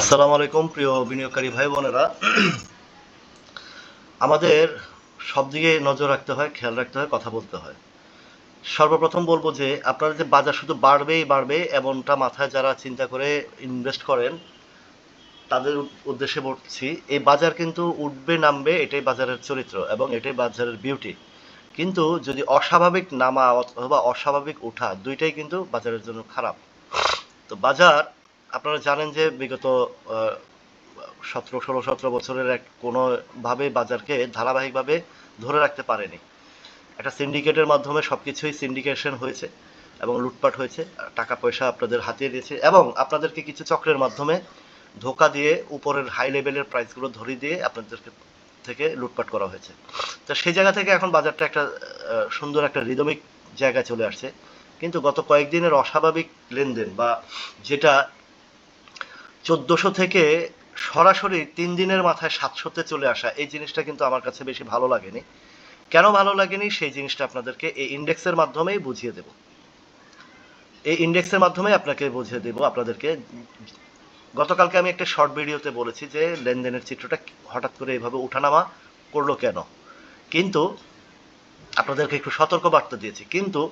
আসসালামু আলাইকুম, প্রিয় বিনিয়োগকারী ভাই বোনেরা। আমাদের সব দিকে নজর রাখতে হয়, খেয়াল রাখতে হয়, কথা বলতে হয়। সর্বপ্রথম বলব যে আপনারা যে বাজার শুধু বাড়বেই বাড়বে এমনটা মাথায় যারা চিন্তা করে ইনভেস্ট করেন, তাদের উদ্দেশ্যে বলছি, এই বাজার কিন্তু উঠবে নামবে এটাই বাজারের চরিত্র এবং এটাই বাজারের বিউটি কিন্তু যদি অস্বাভাবিক নামা অথবা অস্বাভাবিক ওঠা দুইটাই কিন্তু বাজারের জন্য খারাপ। তো বাজার আপনারা জানেন যে বিগত সতেরো, ষোলো, সতেরো বছরের এক কোনোভাবে বাজারকে ধারাবাহিকভাবে ধরে রাখতে পারেনি। একটা সিন্ডিকেটের মাধ্যমে সবকিছুই সিন্ডিকেশন হয়েছে এবং লুটপাট হয়েছে টাকা পয়সা আপনাদের হাতিয়ে দিয়েছে এবং আপনাদেরকে কিছু চক্রের মাধ্যমে ধোকা দিয়ে উপরের হাই লেভেলের প্রাইসগুলো ধরিয়ে দিয়ে আপনাদেরকে থেকে লুটপাট করা হয়েছে। তো সেই জায়গা থেকে এখন বাজারটা একটা সুন্দর একটা রিদমিক জায়গায় চলে আসছে। কিন্তু গত কয়েকদিনের অস্বাভাবিক লেনদেন বা যেটা চোদ্দোশো থেকে সরাসরি তিন দিনের মাথায় সাতশোতে চলে আসা, এই জিনিসটা কিন্তু আমার কাছে বেশি ভালো লাগেনি। কেন ভালো লাগেনি? সেই জিনিসটা আপনাদেরকে এই ইন্ডেক্সের মাধ্যমেই বুঝিয়ে দেব। এই ইন্ডেক্সের মাধ্যমে আপনাকে বুঝিয়ে দেব, আপনাদেরকে গতকালকে আমি একটা শর্ট ভিডিওতে বলেছি যে লেনদেনের চিত্রটা হঠাৎ করে এইভাবে উঠানামা করল কেন? কিন্তু আপনাদেরকে একটু সতর্ক বার্তা দিয়েছি। কিন্তু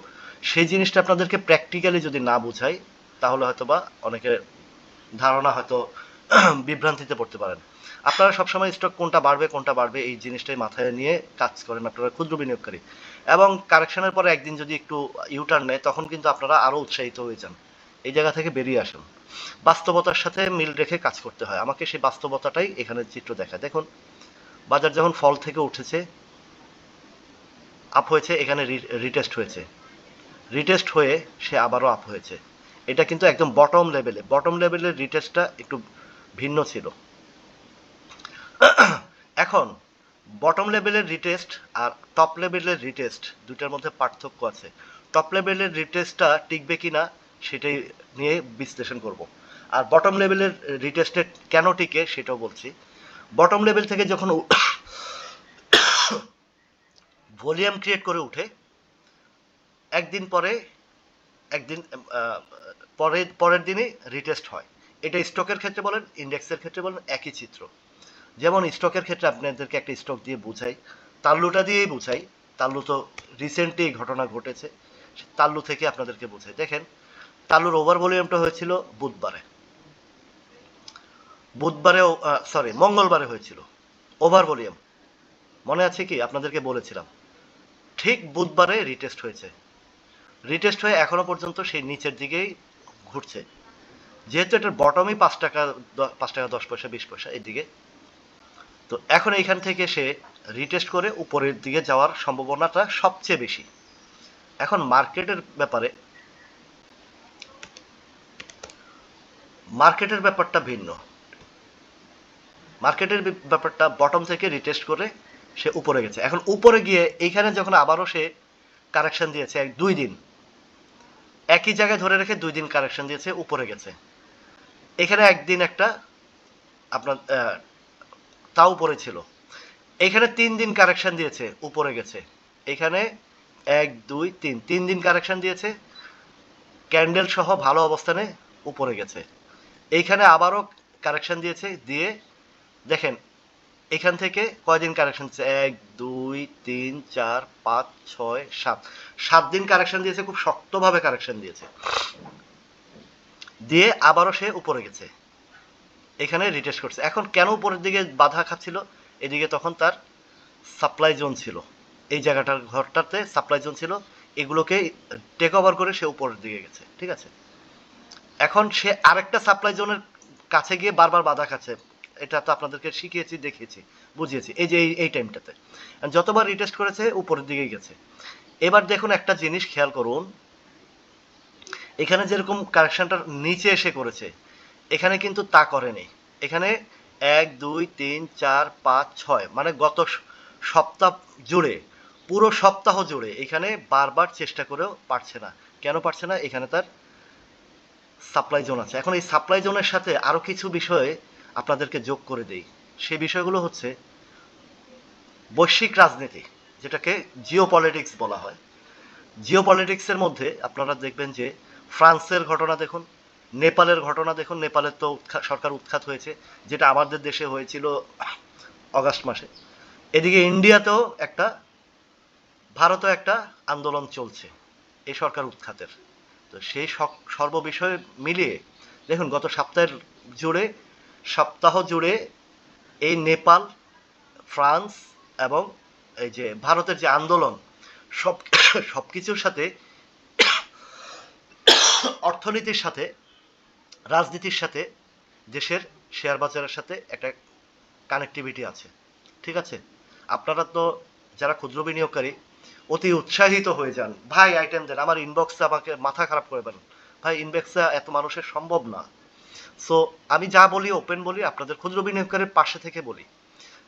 সেই জিনিসটা আপনাদেরকে প্র্যাকটিক্যালি যদি না বুঝাই, তাহলে হয়তোবা অনেকের ধারণা হয়তো বিভ্রান্তিতে পড়তে পারেন। আপনারা সবসময় স্টক কোনটা বাড়বে কোনটা বাড়বে, এই জিনিসটাই মাথায় নিয়ে কাজ করেন আপনারা ক্ষুদ্র বিনিয়োগকারী। এবং কারেকশনের পরে একদিন যদি একটু ইউটার্ন নেয়, তখন কিন্তু আপনারা আরও উৎসাহিত হয়ে যান। এই জায়গা থেকে বেরিয়ে আসুন। বাস্তবতার সাথে মিল রেখে কাজ করতে হয়। আমাকে সেই বাস্তবতাটাই এখানে চিত্র দেখায়। দেখুন, বাজার যখন ফল থেকে উঠেছে আপ হয়েছে, এখানে রিটেস্ট হয়েছে। রিটেস্ট হয়ে সে আবারও আপ হয়েছে। এটা কিন্তু একদম বটম লেভেলে বটম লেভেলের রিটেস্টটা একটু ভিন্ন ছিল। এখন বটম লেভেলের রিটেস্ট আর টপ লেভেলের রিটেস্ট দুটার মধ্যে পার্থক্য আছে। টপ লেভেলের রিটেস্টটা টিকবে কি না সেটাই নিয়ে বিশ্লেষণ করব। আর বটম লেভেলের রিটেস্টে কেন টিকে সেটাও বলছি। বটম লেভেল থেকে যখন ভলিউম ক্রিয়েট করে উঠে, একদিন পরে একদিন পরের পরের দিনই রিটেস্ট হয়। এটা স্টকের ক্ষেত্রে বলেন ইন্ডেক্সের ক্ষেত্রে বলেন, একই চিত্র। যেমন স্টকের ক্ষেত্রে আপনাদেরকে একটা স্টক দিয়ে বুঝাই, তাল্লুটা দিয়েই বুঝাই, তাল্লু তো রিসেন্টলি ঘটনা ঘটেছে তাল্লু থেকে আপনাদেরকে বুঝাই। দেখেন, তাল্লুর ওভার ভলিউমটা হয়েছিল বুধবারে। বুধবারেও সরি মঙ্গলবারে হয়েছিল। ওভার ভলিউম মনে আছে কি? আপনাদেরকে বলেছিলাম। ঠিক বুধবারে রিটেস্ট হয়েছে। রিটেস্ট হয়ে এখনও পর্যন্ত সেই নিচের দিকেই ঘুরছে। যেহেতু এটার বটমই পাঁচ টাকা পাঁচ টাকা দশ পয়সা, বিশ পয়সা এদিকে। তো এখন এইখান থেকে সে রিটেস্ট করে উপরের দিকে যাওয়ার সম্ভাবনাটা সবচেয়ে বেশি। এখন মার্কেটের ব্যাপারে, মার্কেটের ব্যাপারটা ভিন্ন। মার্কেটের ব্যাপারটা বটম থেকে রিটেস্ট করে সে উপরে গেছে। এখন উপরে গিয়ে এইখানে যখন আবারও সে কারেকশন দিয়েছে, এক, দুই দিন একই জায়গায় ধরে রেখে দুই দিন কারেকশন দিয়েছে, উপরে গেছে। এখানে একদিন একটা আপনার তা উপরে ছিল। এখানে তিন দিন কারেকশন দিয়েছে, উপরে গেছে। এখানে এক, দুই, তিন তিন দিন কারেকশন দিয়েছে। ক্যান্ডেল সহ ভালো অবস্থানে উপরে গেছে। এইখানে আবারও কারেকশন দিয়েছে, দিয়ে দেখেন এখান থেকে কয়দিন কারেকশন এক, দুই, তিন, চার, পাঁচ, ছয়, সাত। সাত দিন কারেকশন দিয়েছে, খুব শক্তভাবে কারেকশন দিয়েছে। দিয়ে আবারও সে উপরে গেছে। এখানে রিটেস্ট করছে। এখন কেন উপরের দিকে বাধা খাচ্ছিল? এদিকে তখন তার সাপ্লাই জোন ছিল। এই জায়গাটার ঘরটাতে সাপ্লাই জোন ছিল। এগুলোকে টেক ওভার করে সে উপরের দিকে গেছে। ঠিক আছে? এখন সে আরেকটা সাপ্লাই জোনের কাছে গিয়ে বারবার বাধা খাচ্ছে। এটা তো আপনাদেরকে শিখিয়েছি, দেখিয়েছি, বুঝিয়েছি। এই যে এই- টাইমটাতে যতবার রিটেস্ট করেছে, উপরের দিকেই গেছে। এবার দেখুন একটা জিনিস খেয়াল করুন। এখানে যেরকম কারেকশনটা নিচে এসে করেছে, এখানে কিন্তু তা করেনি। এখানে এক, দুই, তিন, চার, পাঁচ, ছয় মানে গত সপ্তাহ জুড়ে, পুরো সপ্তাহ জুড়ে এখানে বারবার চেষ্টা করেও পারছে না। কেন পারছে না? এখানে তার সাপ্লাই জোন আছে। এখন এই সাপ্লাই জোনের সাথে আরও কিছু বিষয় আপনাদেরকে যোগ করে দেই। সেই বিষয়গুলো হচ্ছে বৈশ্বিক রাজনীতি, যেটাকে জিও পলিটিক্স বলা হয়। জিও পলিটিক্সের মধ্যে আপনারা দেখবেন যে ফ্রান্সের ঘটনা দেখুন, নেপালের ঘটনা দেখুন, নেপালের তো সরকার উৎখাত হয়েছে, যেটা আমাদের দেশে হয়েছিল অগাস্ট মাসে। এদিকে ইন্ডিয়াতেও একটা, ভারতেও একটা আন্দোলন চলছে, এই সরকার উৎখাতের। তো সেই সর্ববিষয় মিলিয়ে, দেখুন গত সপ্তাহের জুড়ে সপ্তাহ জুড়ে এই নেপাল, ফ্রান্স এবং এই যে ভারতের যে আন্দোলন, সব সব কিছুর সাথে অর্থনীতির সাথে, রাজনীতির সাথে, দেশের শেয়ার বাজারের সাথে একটা কানেক্টিভিটি আছে। ঠিক আছে? আপনারা তো যারা ক্ষুদ্র বিনিয়োগকারী, অতি উৎসাহিত হয়ে যান। ভাই আইটেম দেন। আমার ইনবক্সে আমাকে মাথা খারাপ করে দেন ভাই ইনবক্সে এত মানুষের সম্ভব না। সো আমি যা বলি ওপেন বলি, আপনাদের ক্ষুদ্র বিনিয়োগকারীর পাশে থেকে বলি।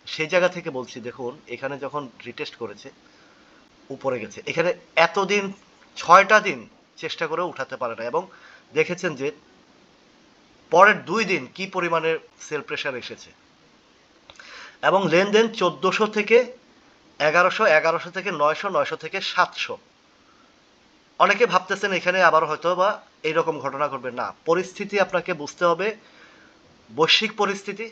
সেই জায়গা থেকে বলছি, দেখুন, এখানে যখন রিটেস্ট করেছে, উপরে গেছে। এখানে এতদিন, ছয়টা দিন চেষ্টা করে উঠাতে পারে না এবং দেখেছেন যে, পরের দুই দিন কি পরিমাণে সেল প্রেশার এসেছে। এবং লেনদেন চোদ্দোশো থেকে এগারোশো এগারোশো থেকে নয়শো নয়শো থেকে সাতশো। অনেকে ভাবতেছেন এখানে আবার হয়তো বা এইরকম ঘটনা ঘটবে না। পরিস্থিতি আপনাকে বুঝতে হবে। বৈশ্বিক পরিস্থিতি,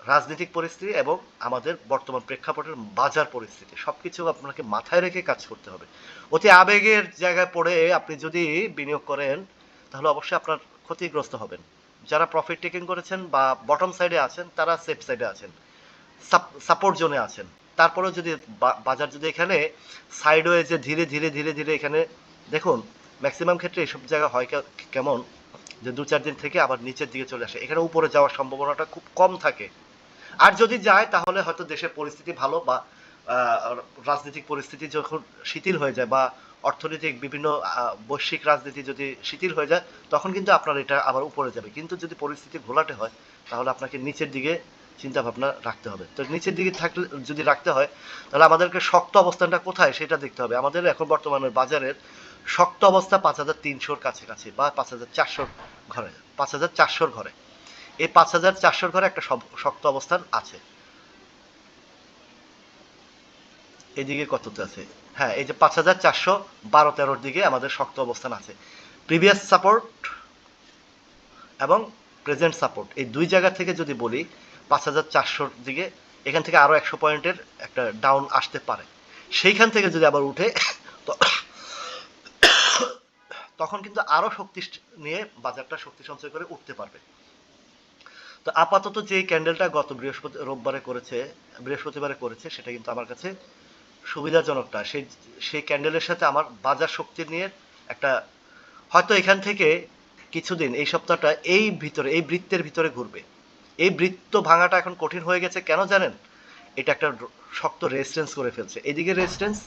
রাজনৈতিক পরিস্থিতি এবং আমাদের বর্তমান প্রেক্ষাপটের বাজার পরিস্থিতি। সবকিছু আপনাকে মাথায় রেখে কাজ করতে হবে। অতি আবেগের জায়গায় পড়ে আপনি যদি বিনিয়োগ করেন, তাহলে অবশ্যই আপনার ক্ষতিগ্রস্ত হবেন। যারা প্রফিট টেকিং করেছেন বা বটম সাইডে আছেন, তারা সেফ সাইডে আছেন। সাপোর্ট জোনে আছেন। তারপরেও যদি বাজার যদি এখানে সাইডওয়েজে ধীরে ধীরে ধীরে ধীরে এখানে দেখুন ম্যাক্সিমাম ক্ষেত্রে এইসব জায়গা হয় কেমন? যে দু চার দিন থেকে আবার নিচের দিকে চলে আসে। এখানে উপরে যাওয়ার সম্ভাবনাটা খুব কম থাকে। আর যদি যায়, তাহলে হয়তো দেশের পরিস্থিতি ভালো বা রাজনৈতিক পরিস্থিতি যখন শিথিল হয়ে যায় বা অর্থনৈতিক বিভিন্ন বৈশ্বিক রাজনীতি যদি শিথিল হয়ে যায়, তখন কিন্তু আপনার এটা আবার উপরে যাবে। কিন্তু যদি পরিস্থিতি ঘোলাটে হয়, তাহলে আপনাকে নিচের দিকে চিন্তা ভাবনা রাখতে হবে। তো নিচের দিকে থাকলে, যদি রাখতে হয়, তাহলে আমাদেরকে শক্ত অবস্থানটা কোথায় সেটা দেখতে হবে। আমাদের এখন বর্তমানে বাজারের শক্ত অবস্থা পাঁচ হাজার তিনশোর কাছাকাছি বা পাঁচ হাজার চারশোর ঘরে, পাঁচ হাজার চারশোর ঘরে। এই পাঁচ হাজার চারশোর ঘরে একটা শক্ত অবস্থান আছে। এদিকে কততে আছে? হ্যাঁ এই যে পাঁচ হাজার চারশো বারো, তেরোর দিকে আমাদের শক্ত অবস্থান আছে। প্রিভিয়াস সাপোর্ট এবং প্রেজেন্ট সাপোর্ট। এই দুই জায়গা থেকে যদি বলি, পাঁচ হাজার চারশোর দিকে, এখান থেকে আরও একশো পয়েন্টের একটা ডাউন আসতে পারে। সেইখান থেকে যদি আবার উঠে, তো- তখন কিন্তু আরও শক্তি নিয়ে বাজারটা শক্তি সঞ্চয় করে উঠতে পারবে। তো আপাতত যে ক্যান্ডেলটা গত বৃহস্পতি রোববারে করেছে, বৃহস্পতিবারে করেছে, সেটা কিন্তু আমার কাছে সুবিধাজনকটা। সেই সেই ক্যান্ডেলের সাথে আমার বাজার শক্তি নিয়ে একটা, হয়তো এখান থেকে কিছুদিন, এই সপ্তাহটা এই ভিতরে, এই বৃত্তের ভিতরে ঘুরবে। এই বৃত্ত ভাঙাটা এখন কঠিন হয়ে গেছে কেন জানেন? এটা একটা শক্ত রেজিস্ট্যান্স করে ফেলছে। এদিকে রেজিস্ট্যান্স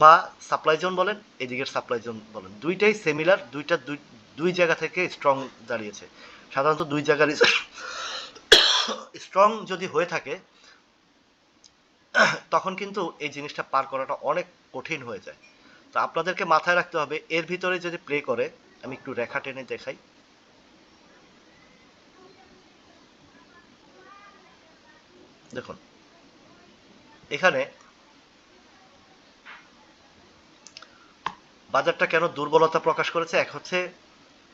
বা সাপ্লাই জোন বলেন, এদিকের সাপ্লাই জোন বলেন, দুইটাই সিমিলার দুইটা দুই দুই জায়গা থেকে স্ট্রং দাঁড়িয়েছে। সাধারণত দুই জায়গার স্ট্রং যদি হয়ে থাকে, তখন কিন্তু এই জিনিসটা পার করাটা অনেক কঠিন হয়ে যায়। তো আপনাদেরকে মাথায় রাখতে হবে, এর ভিতরে যদি প্লে করে, আমি একটু রেখা টেনে দেখাই। দেখুন, এখানে বাজারটা কেন দুর্বলতা প্রকাশ করেছে? এক হচ্ছে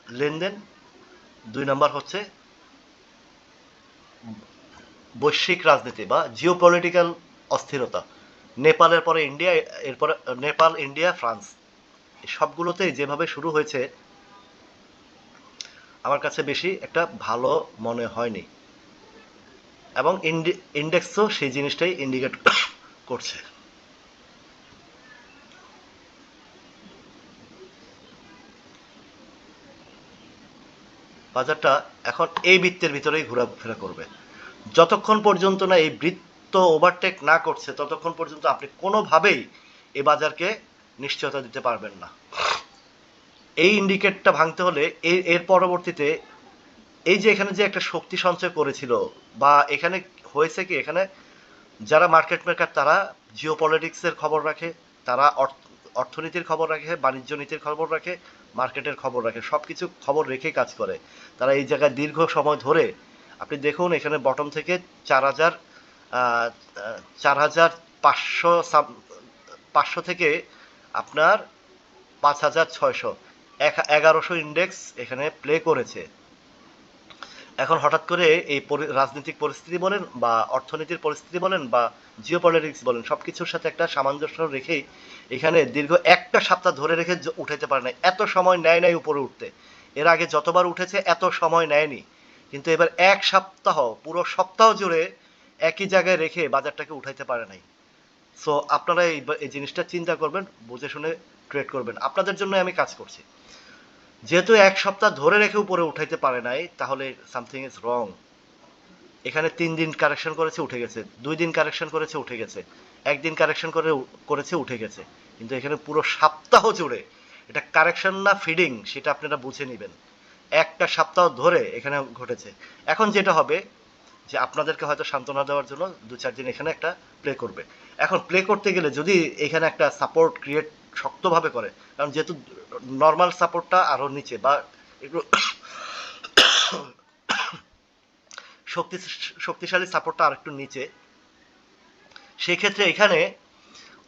লেনদেন, দুই নাম্বার হচ্ছে বৈশ্বিক রাজনীতি বা জিওপলিটিক্যাল অস্থিরতা। নেপালের পরে ইন্ডিয়া, এরপরে নেপাল, ইন্ডিয়া, ফ্রান্স সবগুলোতেই যেভাবে শুরু হয়েছে, আমার কাছে বেশি একটা ভালো মনে হয়নি। এবং ইন্ডেক্সও সেই জিনিসটাই ইন্ডিকেট করছে। বাজারটা এখন এই বৃত্তের ভিতরেই ঘোরাফেরা করবে। যতক্ষণ পর্যন্ত না এই বৃত্ত ওভারটেক না করছে, ততক্ষণ পর্যন্ত আপনি কোনোভাবেই এই বাজারকে নিশ্চয়তা দিতে পারবেন না। এই ইন্ডিকেটটা ভাঙতে হলে এর এর পরবর্তীতে এই যে এখানে যে একটা শক্তি সঞ্চয় করেছিল বা এখানে হয়েছে কি, এখানে যারা মার্কেট মেকার তারা জিও পলিটিক্সের খবর রাখে, তারা অর্থনীতির খবর রাখে, বাণিজ্য নীতির খবর রাখে, মার্কেটের খবর রাখে সব কিছু খবর রেখে কাজ করে। তারা এই জায়গায় দীর্ঘ সময় ধরে, আপনি দেখুন এখানে বটম থেকে চার হাজার চার হাজার পাঁচশো পাঁচশো থেকে আপনার পাঁচ হাজার ছয়শো। এক- এগারোশো ইন্ডেক্স এখানে প্লে করেছে। এখন হঠাৎ করে এই রাজনৈতিক পরিস্থিতি বলেন বা অর্থনীতির পরিস্থিতি বলেন বা জিও পলিটিক্স বলেন সব কিছুর সাথে একটা সামঞ্জস্য রেখেই এখানে দীর্ঘ একটা সপ্তাহ ধরে রেখে উঠাইতে পারে না এত সময় নেয় নাই উপরে উঠতে। এর আগে যতবার উঠেছে এত সময় নেয়নি। কিন্তু এবার এক সপ্তাহ, পুরো সপ্তাহ জুড়ে একই জায়গায় রেখে বাজারটাকে উঠাইতে পারে নাই। সো আপনারা এই জিনিসটা চিন্তা করবেন, বুঝে শুনে ট্রেড করবেন। আপনাদের জন্য আমি কাজ করছি। যেহেতু এক সপ্তাহ ধরে রেখে উপরে উঠাইতে পারে নাই, তাহলে সামথিং ইজ রং এখানে তিন দিন কারেকশন করেছে, উঠে গেছে। দুই দিন কারেকশন করেছে, উঠে গেছে। একদিন কারেকশন করে করেছে, উঠে গেছে। কিন্তু এখানে পুরো সপ্তাহ জুড়ে এটা কারেকশন না ফিডিং সেটা আপনারা বুঝে নেবেন। একটা সপ্তাহ ধরে এখানে ঘটেছে। এখন যেটা হবে, যে আপনাদেরকে হয়তো সান্ত্বনা দেওয়ার জন্য দু চার দিন এখানে একটা প্লে করবে। এখন প্লে করতে গেলে যদি এখানে একটা সাপোর্ট ক্রিয়েট শক্তভাবে করে। কারণ যেহেতু নর্মাল সাপোর্টটা আরও নিচে বা একটু শক্তি শক্তিশালী সাপোর্টটা আর একটু নিচে সেই ক্ষেত্রে এখানে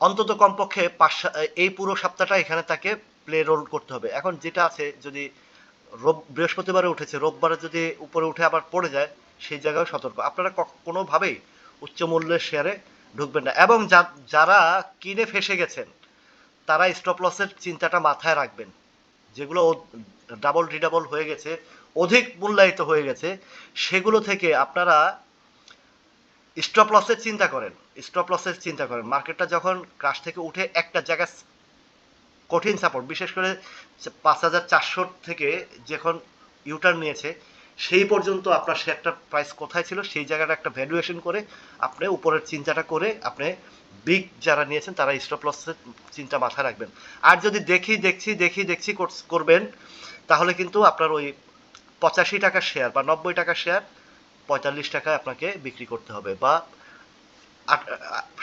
অন্তত কমপক্ষে পাঁচ এই পুরো সপ্তাহটা এখানে তাকে প্লে রোল করতে হবে। এখন যেটা আছে, যদি রোব, বৃহস্পতিবারে উঠেছে, রোববারে যদি উপরে উঠে আবার পড়ে যায়, সেই জায়গায় সতর্ক। আপনারা কোনোভাবেই উচ্চ মূল্যের শেয়ারে ঢুকবেন না। এবং যারা কিনে ফেসে গেছেন তারা স্টপ লসের চিন্তাটা মাথায় রাখবেন। যেগুলো ডাবল রিডাবল হয়ে গেছে, অধিক মূল্যায়িত হয়ে গেছে, সেগুলো থেকে আপনারা স্টপ লসের চিন্তা করেন স্টপ লসের চিন্তা করেন। মার্কেটটা যখন ক্রাশ থেকে উঠে একটা জায়গা কঠিন সাপোর্ট বিশেষ করে পাঁচ হাজার চারশো থেকে যখন ইউটার্ন নিয়েছে, সেই পর্যন্ত আপনার শেয়ারটার প্রাইস কোথায় ছিল, সেই জায়গাটা একটা ভ্যালুয়েশন করে আপনি উপরের চিন্তাটা করে আপনি বিগ যারা নিয়েছেন, তারা স্টপ লসের চিন্তা মাথায় রাখবেন। আর যদি দেখি, দেখছি দেখি, দেখছি করবেন, তাহলে কিন্তু আপনার ওই পঁচাশি টাকার শেয়ার বা নব্বই টাকার শেয়ার পঁয়তাল্লিশ টাকায় আপনাকে বিক্রি করতে হবে বা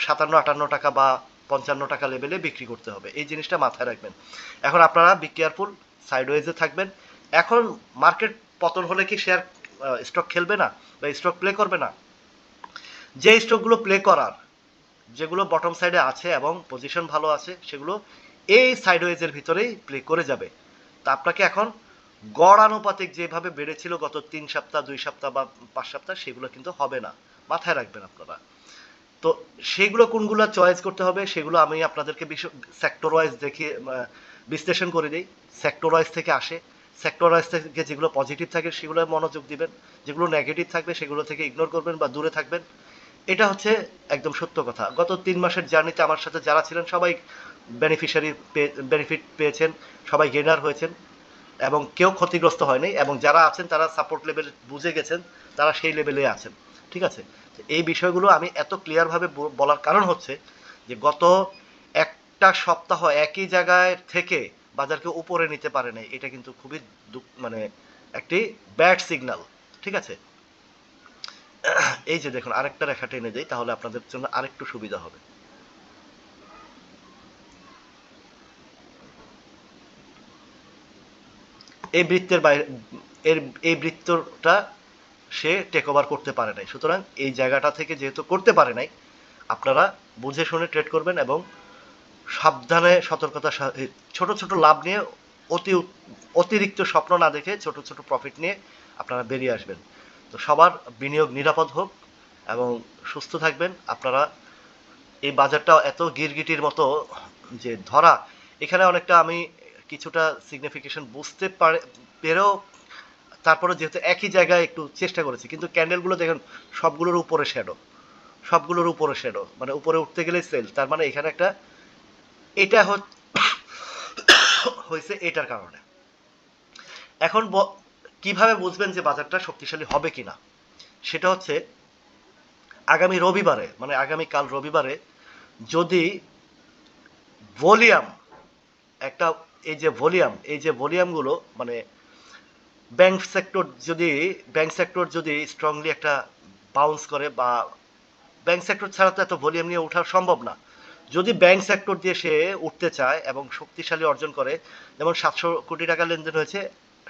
সাতান্ন, আটান্ন টাকা বা পঞ্চান্ন টাকা লেভেলে বিক্রি করতে হবে। এই জিনিসটা মাথায় রাখবেন। এখন আপনারা বি কেয়ারফুল সাইডওয়েজে থাকবেন। এখন মার্কেট পতন হলে কি শেয়ার স্টক খেলবে না বা স্টক প্লে করবে না? যে স্টকগুলো প্লে করার যেগুলো বটম সাইডে আছে এবং পজিশন ভালো আছে, সেগুলো এই সাইডওয়েজের ভিতরেই প্লে করে যাবে। তা আপনাকে এখন গড় আনুপাতিক যেভাবে বেড়েছিল গত তিন সপ্তাহ, দুই সপ্তাহ বা পাঁচ সপ্তাহ, সেগুলো কিন্তু হবে না। মাথায় রাখবেন আপনারা। তো সেগুলো কোনগুলো চয়েস করতে হবে, সেগুলো আমি আপনাদেরকে সেক্টর ওয়াইজ দেখিয়ে বিশ্লেষণ করে দিই। সেক্টর ওয়াইজ থেকে আসে। সেক্টর ওয়াইজ থেকে যেগুলো পজিটিভ থাকে সেগুলো মনোযোগ দিবেন। যেগুলো নেগেটিভ থাকবে, সেগুলো থেকে ইগনোর করবেন বা দূরে থাকবেন। এটা হচ্ছে একদম সত্য কথা। গত তিন মাসের জার্নিতে আমার সাথে যারা ছিলেন, সবাই বেনিফিশিয়ারি বেনিফিট পেয়েছেন, সবাই গেনার হয়েছেন এবং কেউ ক্ষতিগ্রস্ত হয়নি এবং যারা আছেন, তারা সাপোর্ট লেভেল বুঝে গেছেন, তারা সেই লেভেলে আছেন। ঠিক আছে? এই বিষয়গুলো আমি এত ক্লিয়ারভাবে বলার কারণ হচ্ছে যে গত একটা সপ্তাহ একই জায়গায় থেকে বাজারকে উপরে নিতে পারে নাই এটা কিন্তু খুবই মানে একটি ব্যাড সিগন্যাল ঠিক আছে? এই যে দেখুন, আরেকটা রেখা টেনে দেই, তাহলে আপনাদের জন্য আরেকটু সুবিধা হবে। এই বৃত্তের বাইরে, এর, এই বৃত্তটা সে টেক ওভার করতে পারে নাই। সুতরাং এই জায়গাটা থেকে যেহেতু করতে পারে নাই, আপনারা বুঝে শুনে ট্রেড করবেন এবং সাবধানে সতর্কতা ছোট ছোট লাভ নিয়ে অতি অতিরিক্ত স্বপ্ন না দেখে ছোট ছোট প্রফিট নিয়ে আপনারা বেরিয়ে আসবেন। তো সবার বিনিয়োগ নিরাপদ হোক এবং সুস্থ থাকবেন। আপনারা এই বাজারটা এত গিরগিটির মতো যে ধরা, এখানে অনেকটা আমি কিছুটা সিগনিফিকেশন বুঝতে পারে পেরেও তারপরে যেহেতু একই জায়গায় একটু চেষ্টা করেছি, কিন্তু ক্যান্ডেলগুলো দেখেন সবগুলোর উপরে শ্যাডো সবগুলোর উপরে শ্যাডো মানে উপরে উঠতে গেলে সেল তার মানে এখানে একটা এটা হচ- হয়েছে এটার কারণে। এখন কীভাবে বুঝবেন যে বাজারটা শক্তিশালী হবে কিনা? সেটা হচ্ছে, আগামী রবিবারে মানে আগামী কাল রবিবারে যদি ভলিউম, একটা এই যে ভলিউম, এই যে ভলিউমগুলো মানে ব্যাংক সেক্টর যদি ব্যাংক সেক্টর যদি স্ট্রংলি একটা বাউন্স করে বা ব্যাংক সেক্টর ছাড়া তো এত ভলিউম নিয়ে ওঠা সম্ভব না। যদি ব্যাংক সেক্টর দিয়ে সে উঠতে চায় এবং শক্তিশালী অর্জন করে, যেমন সাতশো কোটি টাকা লেনদেন হয়েছে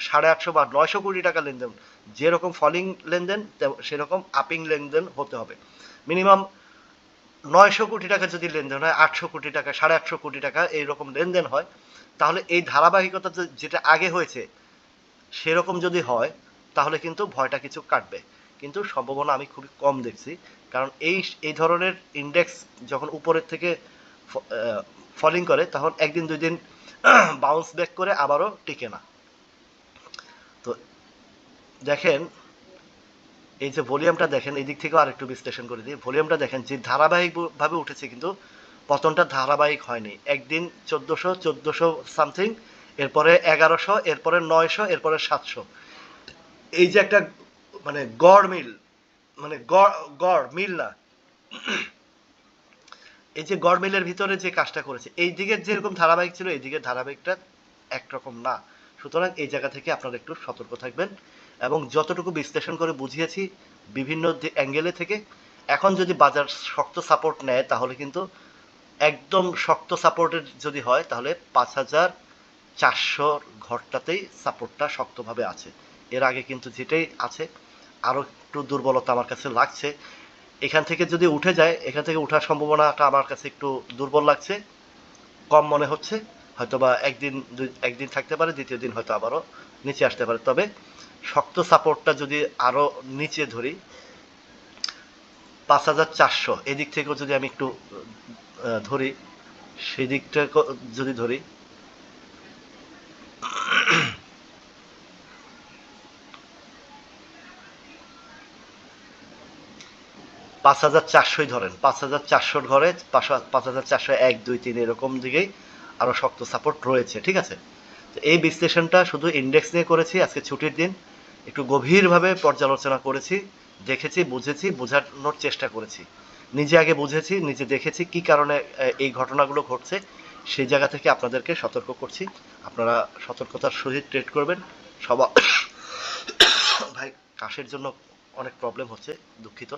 সাড়ে আটশো বা নয়শো কোটি টাকা লেনদেন, যেরকম ফলিং লেনদেন সেরকম আপিং লেনদেন হতে হবে। মিনিমাম নয়শো কোটি টাকা যদি লেনদেন হয়, আটশো কোটি টাকা, সাড়ে আটশো কোটি টাকা এইরকম লেনদেন হয়, তাহলে এই ধারাবাহিকতা যেটা আগে হয়েছে, সেরকম যদি হয়, তাহলে কিন্তু ভয়টা কিছু কাটবে। কিন্তু সম্ভাবনা আমি খুবই কম দেখছি, কারণ এই এই ধরনের ইন্ডেক্স যখন উপরের থেকে ফলিং করে, তখন একদিন দুই দিন বাউন্স ব্যাক করে আবারও টিকে না। দেখেন, এই যে ভলিউমটা দেখেন, এই দিক থেকেও আরেকটু বিশ্লেষণ করে দিই। ভলিউমটা দেখেন, যে ধারাবাহিকভাবে উঠেছে কিন্তু পতনটা ধারাবাহিক হয়নি। একদিন চোদ্দোশো চোদ্দোশো সামথিং, এরপরে এগারোশো, এরপরে নয়শো, এরপরে সাতশো। এই যে একটা মানে গড় মিল মানে গড় গড়, মিল না। এই যে গড় মিলের ভিতরে যে কাজটা করেছে, এই দিকে যেরকম ধারাবাহিক ছিল, এই দিকের ধারাবাহিকটা একরকম না। সুতরাং এই জায়গা থেকে আপনারা একটু সতর্ক থাকবেন। এবং যতটুকু বিশ্লেষণ করে বুঝিয়েছি, বিভিন্ন যে অ্যাঙ্গেলে থেকে, এখন যদি বাজার শক্ত সাপোর্ট নেয়, তাহলে কিন্তু একদম শক্ত সাপোর্টের যদি হয়, তাহলে পাঁচ হাজার চারশোর ঘরটাতেই সাপোর্টটা শক্তভাবে আছে। এর আগে কিন্তু যেটাই আছে, আরও একটু দুর্বলতা আমার কাছে লাগছে। এখান থেকে যদি উঠে যায়, এখান থেকে ওঠার সম্ভাবনাটা আমার কাছে একটু দুর্বল লাগছে। কম মনে হচ্ছে, হয়তোবা একদিন একদিন থাকতে পারে, দ্বিতীয় দিন হয়তো আবারও নিচে আসতে পারে। তবে শক্ত সাপোর্টটা যদি আরও নিচে ধরি, পাঁচ হাজার চারশো, এদিক থেকেও যদি আমি একটু ধরি সেই যদি ধরি, পাঁচ হাজার চারশোই ধরেন। পাঁচ হাজার চারশোর ঘরে পাঁচ হাজার চারশো এক, দুই, তিন, এরকম দিকেই আরও শক্ত সাপোর্ট রয়েছে, ঠিক আছে? তো এই বিশ্লেষণটা শুধু ইন্ডেক্স নিয়ে করেছি, আজকে ছুটির দিন। একটু গভীরভাবে পর্যালোচনা করেছি, দেখেছি, বুঝেছি, বোঝানোর চেষ্টা করেছি। নিজে আগে বুঝেছি, নিজে দেখেছি কি কারণে এই ঘটনাগুলো ঘটছে। সেই জায়গা থেকে আপনাদেরকে সতর্ক করছি। আপনারা সতর্কতার সহিত ট্রেড করবেন। সবার ভাই, কাশের জন্য অনেক প্রবলেম হচ্ছে, দুঃখিত।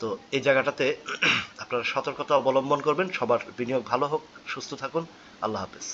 তো এই জায়গাটাতে আপনারা সতর্কতা অবলম্বন করবেন। সবার বিনিয়োগ ভালো হোক, সুস্থ থাকুন। আল্লাহ হাফেজ।